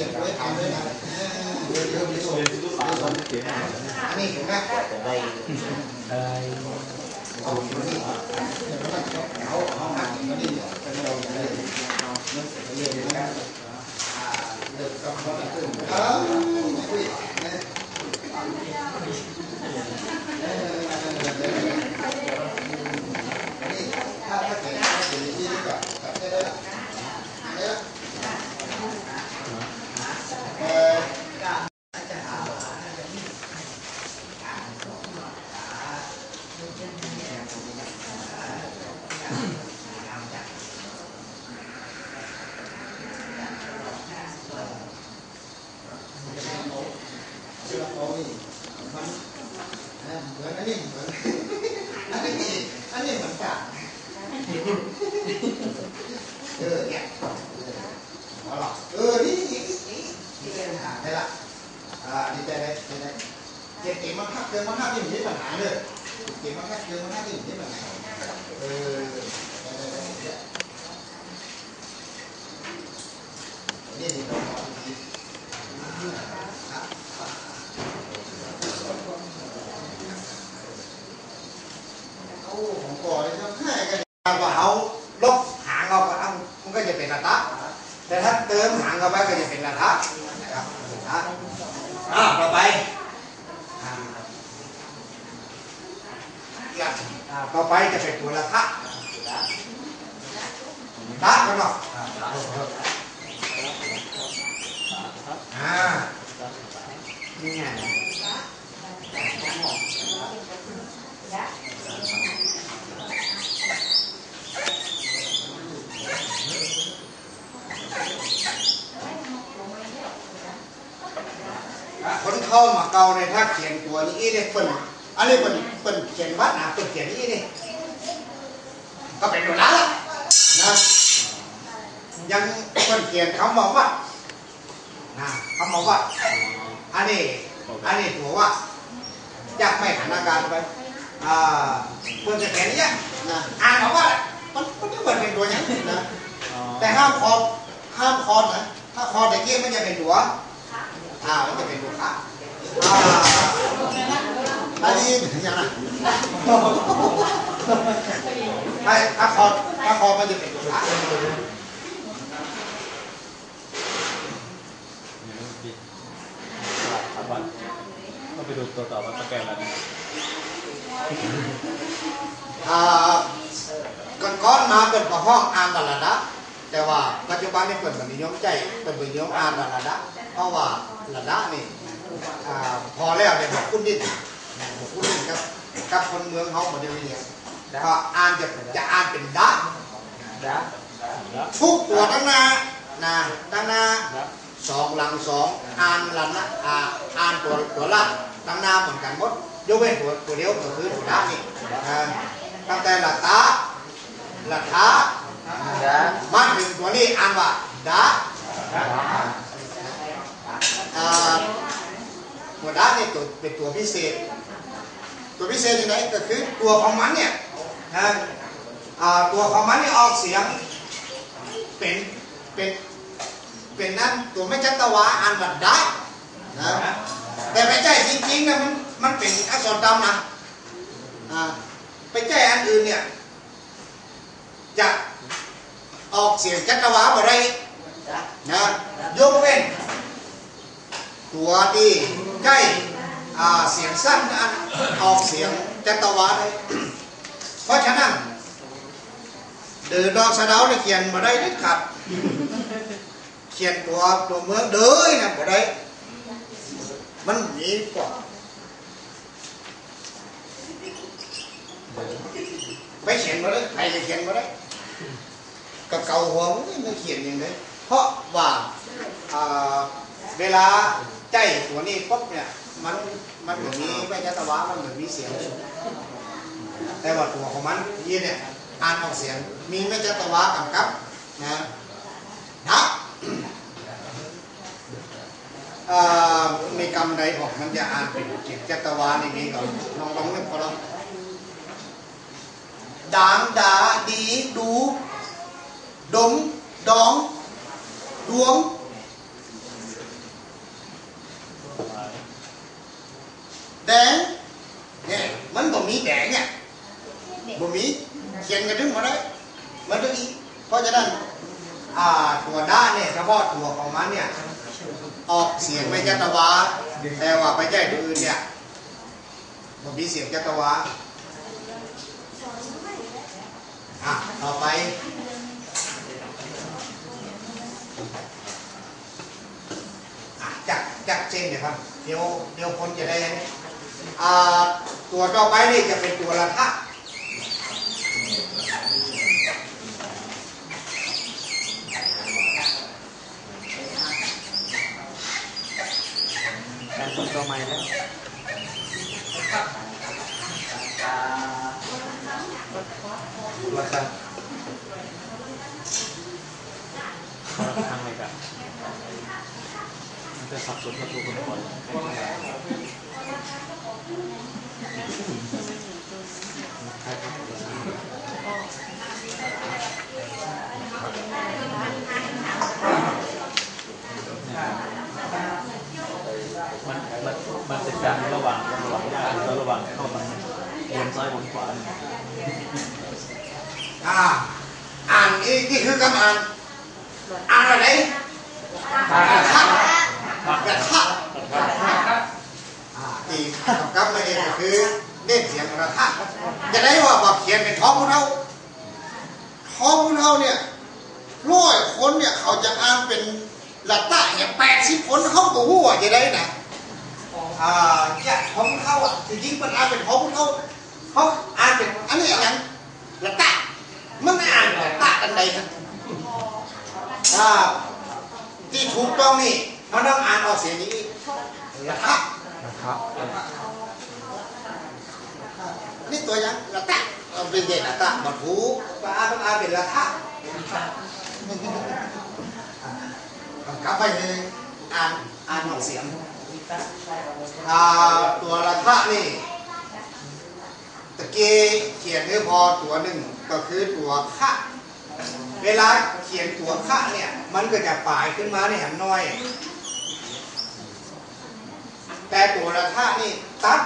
ก็บไว้ทำด้วยนะเดี๋ยวเดี๋ยวเดี๋ยวอันนี้เห็นไหมได้เอาเอาเอาหักมาดิเป็นเราเลยมันเสร็จเรียนนะเด็กกับเขาตื่นเออคุยนะนี่ถ้าถ้าเกิดถ้าเกิดที่นี่ก็แบบได้แล้วได้แล้วเออ เชื่อเขานี่มันนะเหมือนอันนี้เหมือนอันนี้อันนี้เหมือนกันเออเนี่ยเอาล่ะเออนี่นี่นี่นี่ ได้ละอ่าดีใจเลยดีใจเก่งเก่งมากครับเก่งมากครับที่มีปัญหาเลยเก่งมากครับเก่งมากครับที่มีปัญหาเออนี่นี่ต้องขอดีครับโอ้ของก่อนนี่ก็แค่กันว่าเอาลบหางเอาไปเอามันก็จะเป็นระทะแต่ถ้าเติมหางเข้าไปก็จะเป็นระทะนะครับระทะ อ่าต่อไปอ่าต่อไปจะเป็นตัวละทะระทะกันเนาะอ่านี่ไง คนเข้ามาเกาในถ้าเขียนตัวนี้เนี่ยเปิ่นอันนี้เปิ่นเปิ่นเขียนวัดนะเปิ่นเขียนนี้นี่ก็เป็นตัวนั้นละนะยังเปิ่นเขียนคำบอกว่านะคำบอกว่าอันนี้อันนี้ตัวว่าอยากไม่หันอาการไปอ่าเปิ่นจะเขียนนี้นะอ่านบอกว่ามันมันก็เหมือนเป็นตัวย่างนี้นะแต่ห้ามคอห้ามคอนะถ้าคอตะเกียบมันจะเป็นตัว อ่าวมันจะเป็นลูกค้าอ่าอันนี้อย่างไรถ้าถ้าคอถ้าคอมันจะเป็นลูกค้าต้องไปดูตัวต่อว่าสแกนแล้วก่อนก้อนมาเป็นประห้องอ่านบาลาดะแต่ว่าปัจจุบันนี้เปิดแบบนิยมใจเปิดแบบนิยมอ่านบาลาดะ เพราะว่าระดะนี่อ่าพอแล้วเนี่ยบอกคุณดินบอกคุณดินกับกับคนเมืองเขาหมดเดียวนี้เพราะอ่านจะจะอ่านเป็นดะดะทุกตัวตั้งหน้านะตั้งหน้าสองหลังสองอ่านหลังนะอ่าอ่านตัวตัวละตั้งหน้าเหมือนกันหมดยกเว้นตัวตัวเดียวก็คือตัวด้านนี่อ่าตั้งแต่หลักตาหลักทามาถึงตัวนี้อ่านว่าดา อ่าตัวด้านนี่ตัวเป็นตัวพิเศษ ตัวพิเศษที่ไหนก็คือตัวของมันเนี่ยนะตัวของมันนี่ออกเสียงเป็นเป็นเป็นนั่นตัวไม่จัตวาอ่านบบได้นะแต่ไม่ใช่จริงๆนะมันมันเป็นอักษรดำนะไปแก้อันอื่นเนี่ยจะออกเสียงจัตวาบ่ได้นะยกเว้น ตัวที่ใกล้อ่เสียงสั้นอันออกเสียงจัตวาได้เพราะฉะนั้นเดินดอกสะดาเนี่ยเขียนมาได้เด็ดขาดเขียนตัวตัวเมืองเด้ยนะมาได้มันมีกว่าไปเขียนมาได้ใครจะเขียนมาได้กับเก่าหัวมันไม่เขียนอย่างนี้เพราะว่าเวลา ใจตัวนี้ปุ๊บเนี่ย มันมันเหมือนมีไม่จัตวามันเหมือนมีเสียง แต่ว่าตัวของมันยี่เนี่ยอ่านออกเสียง มีไม่จัตวากำกับนะนับเอ่อมีกรรมใดออกมันจะอ่านเป็นจิตจัตวาในนี้ก่อนลองลองนึกพอแล้วด่างดาดีดู ดม ดอง ดวง มีแดงเนี่ยบ่มีเขียนกระดึงมาได้มาดึงอีเพราะฉะนั้นอ่าตัวด้าเนี่ยเฉพาะตัวของมันเนี่ยออกเสียงไม่จัตวาแต่ว่าไปแก้ตัวอื่นเนี่ยบ่มีเสียงจัตวาอะต่อไปอะจักจักเส้นเนี่ยครับเดี๋ยวเดี๋ยวคนจะได้ ตัวต่อไปนี่จะเป็นตัวละทะกาทำตัวใหม่แล้วราคาทางอะไรกันมันจะสับสนกับตัวคนก่อนใครครับมันมันมันติดกันระหว่างระหว่างยากแล้วระหว่างเข้ามันวนซ้ายวนขวาเนี่ย อ่าอ่านนี่นี่คือคำอ่านอ่านอะไรกระทะกระทะอ่าที่กำกับมาเองก็คือเน้นเสียงกระทะจะได้ว่าบอกเขียนเป็นท้องของเราท้องของเราเนี่ยร้อยคนเนี่ยเขาจะอ่านเป็นละตะเนี่ยแปดสิบคนเขาตัวหัวจะได้นะอ่าเนี่ยของเขาอะจริงๆมันอ่านเป็นของเขาเขาอ่านเป็นอันนี้อย่างละตะ มันไม่อ่านละตะกันใดครับอ่าที่ถูกต้องนี่มันต้องอ่านออกเสียงนี้ละตะนะครับนี่ตัวอย่างละตะเอาเป็นเด็กละตะมาถูกก็อ่านต้องอ่านเป็นละตะกำกับไปเลยอ่านอ่านออกเสียงอ่าตัวละทะนี่ตะกี้เขียนให้พอตัวหนึ่ง ก็คือตัวคะเวลาเขียนตัวคะเนี่ย มันก็จะปลายขึ้นมาในหันน้อย แต่ตัวละทะนี่ตัด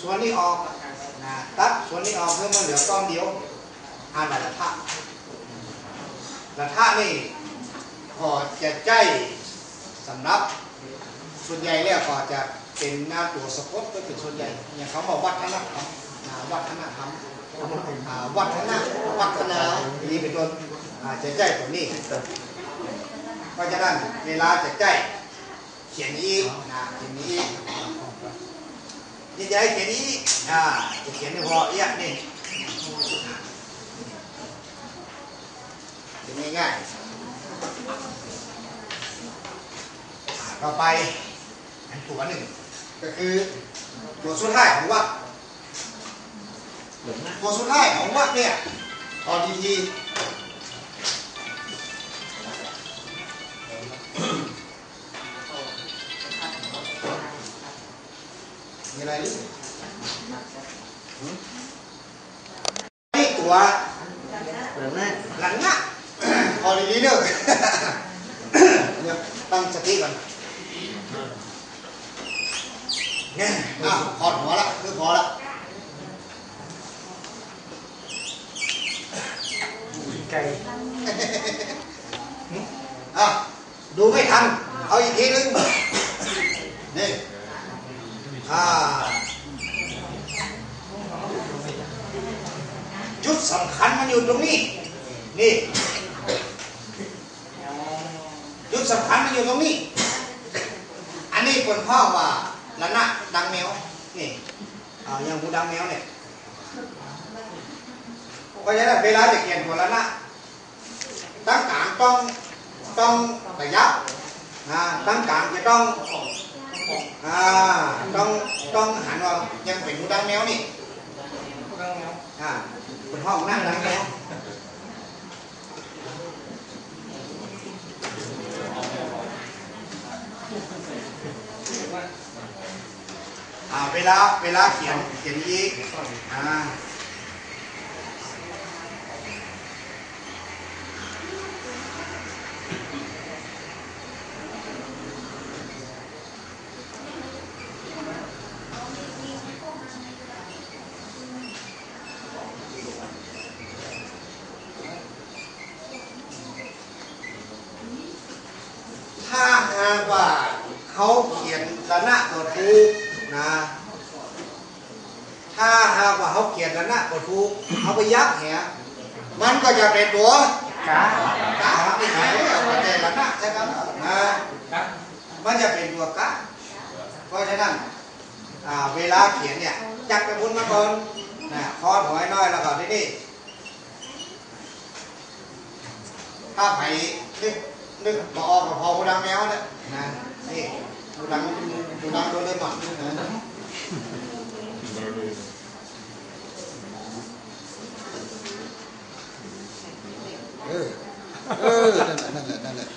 ส่วนนี้ออกนะตัดส่วนนี้ออกเพื่อมันเหลือก้อนเดียวอ่านละทะละทะนี่พอจะใจสำนับส่วนใหญ่แล้วก็จะเป็นหน้าตัวสะกดก็เป็นส่วนใหญ่อย่างเขาบอกวัฒนธรรมอ่าวัฒนธรรม วัฒนวัฒนานี่เป็นต้นอ่าจะใจตัวนี้เพราะฉะนั้นเวลาจะใจเขียนอีกนะเขียนอีกนี่จะให้เขียนอีกอ่าจะเขียนในพอเอี้ยนี่เป็นง่ายๆต่อไปอันตัวหนึ่งก็คือตัวสุดท้ายของวัด ตัวสุดท้ายของวัดเนี่ยพอดีทีมีอะไรหรื ไก่อะดูไม่ทัน เอาอีกทีนึง นี่อ่าจุดสำคัญมันอยู่ตรงนี้ นี่ จุดสำคัญมันอยู่ตรงนี้ อันนี้คนพ่อว่าละนะดังแมว นี่ อ่าอย่างหูดังแมวเนี่ย ราะฉะนั้นเวลาจะเขียนตัวละนะตั้งกลางต้องต้องระยับนะตั้งกลางจะต้องอ่าต้องต้องหันว่ายังเป็นหูดังแมวนี่อ่าคนพ่อของนั่งดังแมวอ่าเวลาเวลาเขียนเขียนอีกอ่า ถ้าหากว่าเขาเขียนระนาตัวถูกนะ ถ้าหากว่าเขาเขียนระนาตัวถูกเขาไปยักแหมันก็จะเป็นตัวกากะไม่ใช่แต่ระนาใช่ไหมนะมันจะเป็นตัวกะเพราะฉะนั้นเวลาเขียนเนี่ยจักไปบนมาก่อนนะคอถอยน้อยแล้วก็นี่นี่ถ้าไปนึก นึกบออกกับพอผู้ดังแมวเนี่ยนะนี่ผู้ดังผู้ดังโดนเลยหมดนะเออเออนั่นแหละนั่นแหละนั่นแหละ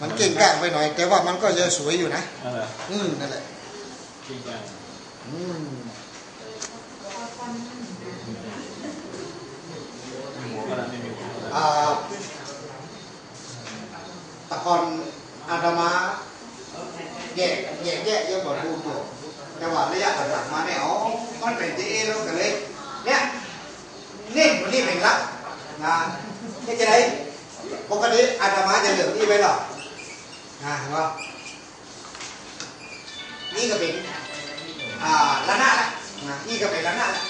มันเก่งกาจไปหน่อย แต่ว่ามันก็ยังสวยอยู่นะนั่นแหละอืมนั่นแหละจริงจังอืมหัวก็ไม่มีหัวอ่า แตะกอนอาตมาแยกแยกแยกยอะกว่าดูตัวแต่ว่าระยะหลังมาเนี่ยอ๋อมันเป็นเจแล้วกันเลยเนี่ยนี่มันนี่เป็นละนะนี่จะได้ปกติอาตมาจะเหลืองนี่ไว้หรอนะเห็นป่ะนี่ก็เป็นอ่าละนาดละนะนี่ก็เป็นละนาดละ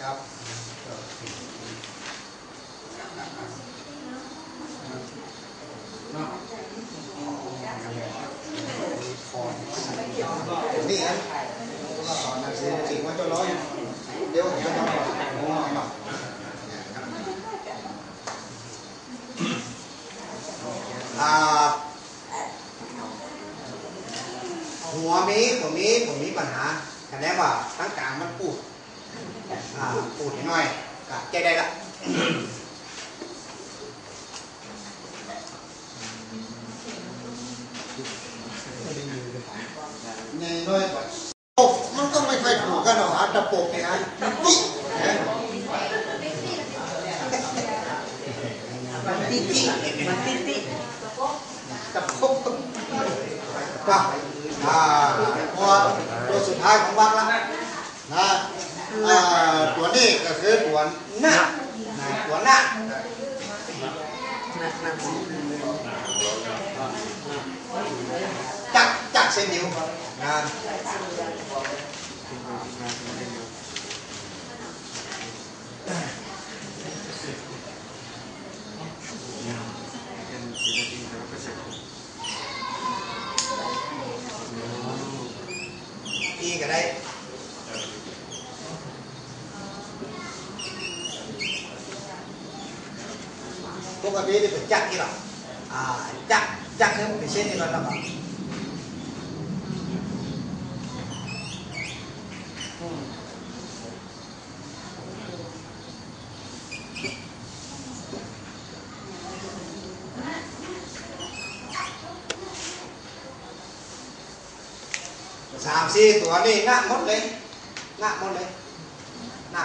ครับนี่นะสอนหนังสือจริงว่าจะร้อยเดี๋ยวจะมาบอกอ่าหัวมีผมมีผมมีปัญหาคะแนนว่าทั้งกลางมันพูด อ่าปูดให้หน่อยกะใจได้ละในน้อยปกมันก็ไม่ค่อยถูกกันหรอกหาตะปกเนี่ยนะนี่นะ มันติดติมันติดติ ตะปกก็อ่าตัวตัวสุดท้ายของวังละนะอ่าตัวนี้ก็คือตัวหน้านะตัวหน้า ห นักหนักจักจักเส้นนิ้วนะอีก็ได้ ปกติที่เป็นจักนี่หรออ่าจักจักเนี่ยมันเป็นเส้นนี่หรอแล้วก็สามสี่ตัวนี่หน้าหมดเลยหน้าหมดเลยหน้า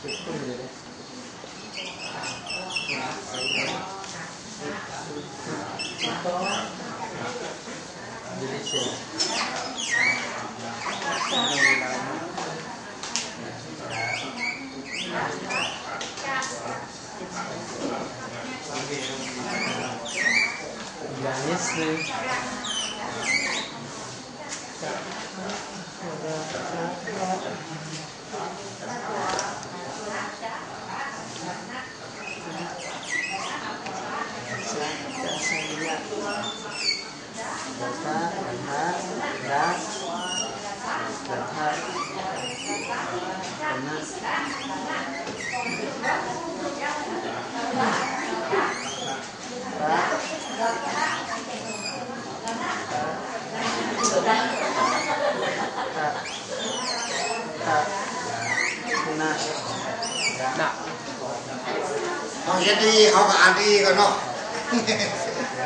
น้า Nah. Oh, jadi, apa adi kan?